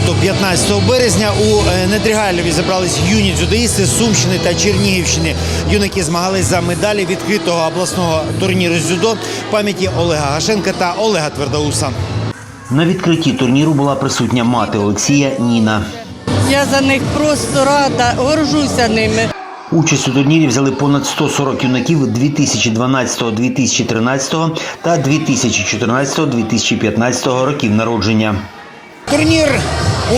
суботу, 15 березня, у е, Недрігайлові зібрались юні дзюдоїсти з Сумщини та Чернігівщини. Юнаки змагались за медалі відкритого обласного турніру з дзюдо пам'яті Олега Гашенка та Олега Твердоуса. На відкритті турніру була присутня мати Олексія Ніна. Я за них просто рада, горжуся ними. Участь у турнірі взяли понад 140 юнаків 2012-2013 та 2014-2015 років народження. Турнір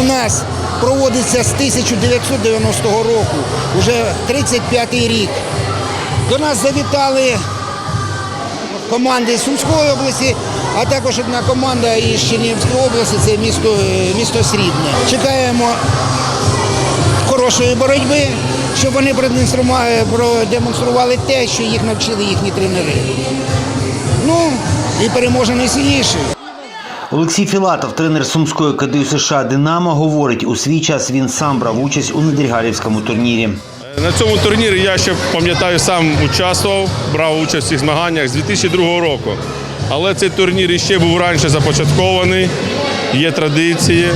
у нас проводиться з 1990 року, вже 35-й рік. До нас завітали команди з Сумської області, а також одна команда із Чернігівської області, це місто, е, місто Срібне. Чекаємо хорошої боротьби, щоб вони продемонстрували, те, що їх навчили їхні тренери. Ну і переможе найсильніший. Олексій Філатов, тренер Сумської КДЮ США Динамо, говорить, у свій час він сам брав участь у Недрігалівському турнірі. На цьому турнірі я ще пам'ятаю, сам участвував, брав участь у цих змаганнях з 2002 року. Але цей турнір іще був раніше започаткований, є традиції.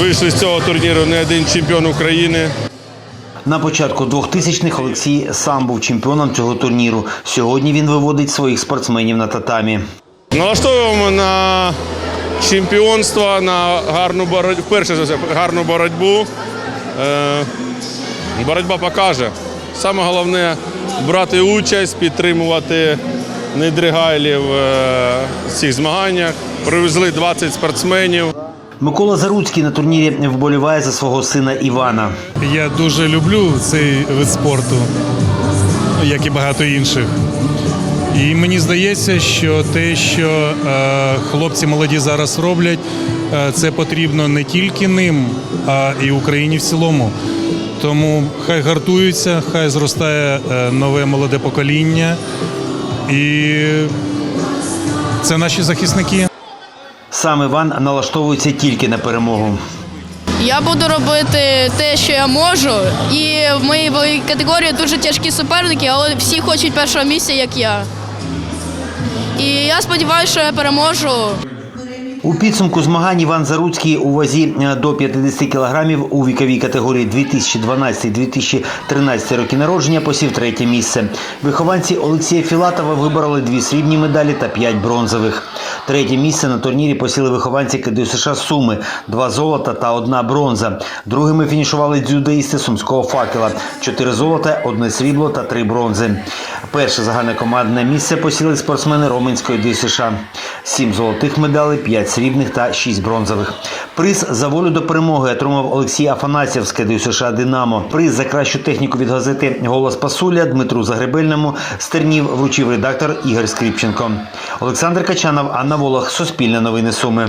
Вийшли з цього турніру не один чемпіон України. На початку 2000-х Олексій сам був чемпіоном цього турніру. Сьогодні він виводить своїх спортсменів на татамі. Налаштовуємо на чемпіонство, на гарну боротьбу, перше за все, гарну боротьбу. Е, боротьба покаже. Саме головне брати участь, підтримувати недригайлів е, в цих змаганнях. Привезли 20 спортсменів. Микола Заруцький на турнірі вболіває за свого сина Івана. Я дуже люблю цей вид спорту, як і багато інших. І мені здається, що те, що е, хлопці молоді зараз роблять, е, це потрібно не тільки ним, а і Україні в цілому. Тому хай гартуються, хай зростає е, нове молоде покоління. І це наші захисники. Сам Іван налаштовується тільки на перемогу. Я буду робити те, що я можу. І в моїй категорії дуже тяжкі суперники, але всі хочуть першого місця, як я. І я сподіваюся, що я переможу. У підсумку змагань Іван Заруцький у вазі е, до 50 кілограмів у віковій категорії 2012-2013 роки народження посів третє місце. Вихованці Олексія Філатова вибороли дві срібні медалі та п'ять бронзових. Третє місце на турнірі посіли вихованці КДЮ США Суми, два золота та одна бронза. Другими фінішували дзюдоїсти сумського факела, чотири золота, одне срібло та три бронзи. Перше загальне командне місце посіли спортсмени Роменської ДЮ США. Сім золотих медалей, п'ять срібних та шість бронзових. Приз за волю до перемоги отримав Олексій Афанасьєв з КДЮ США Динамо. Приз за кращу техніку від газети Голос Пасуля Дмитру Загребельному з Тернів вручив редактор Ігор Скріпченко. Олександр Качанов, Анна Волох, Суспільне новини Суми.